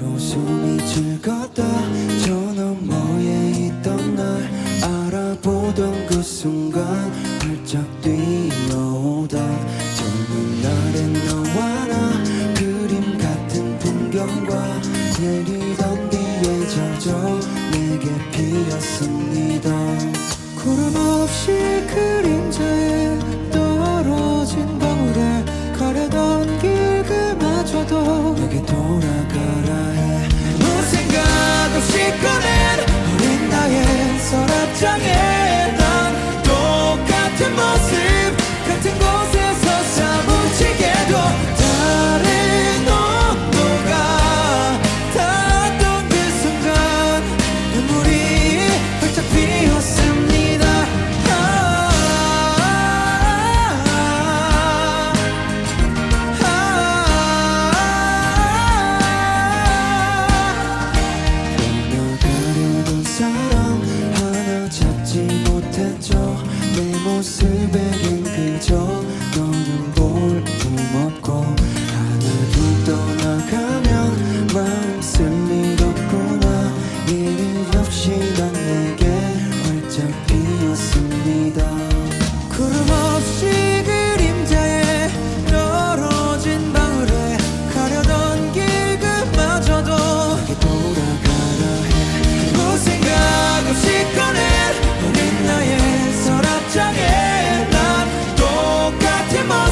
그대로 숨이 즐거다. 저 너머에 있던 날 알아보던 그 순간 활짝 뛰어오다. 젊은 날엔 너와 나 그림 같은 풍경과 내리던 비에 젖어 내게 피었습니다 Jamaica. 알지 못했죠. 내 모습에겐 그저 de.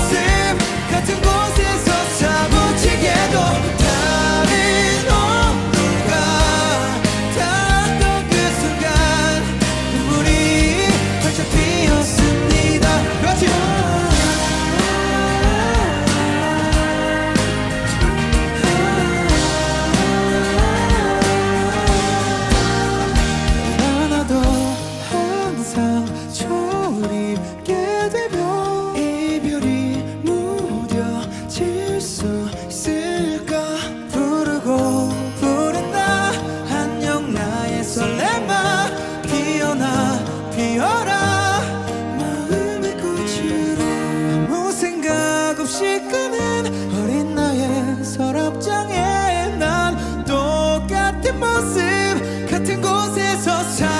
so tired.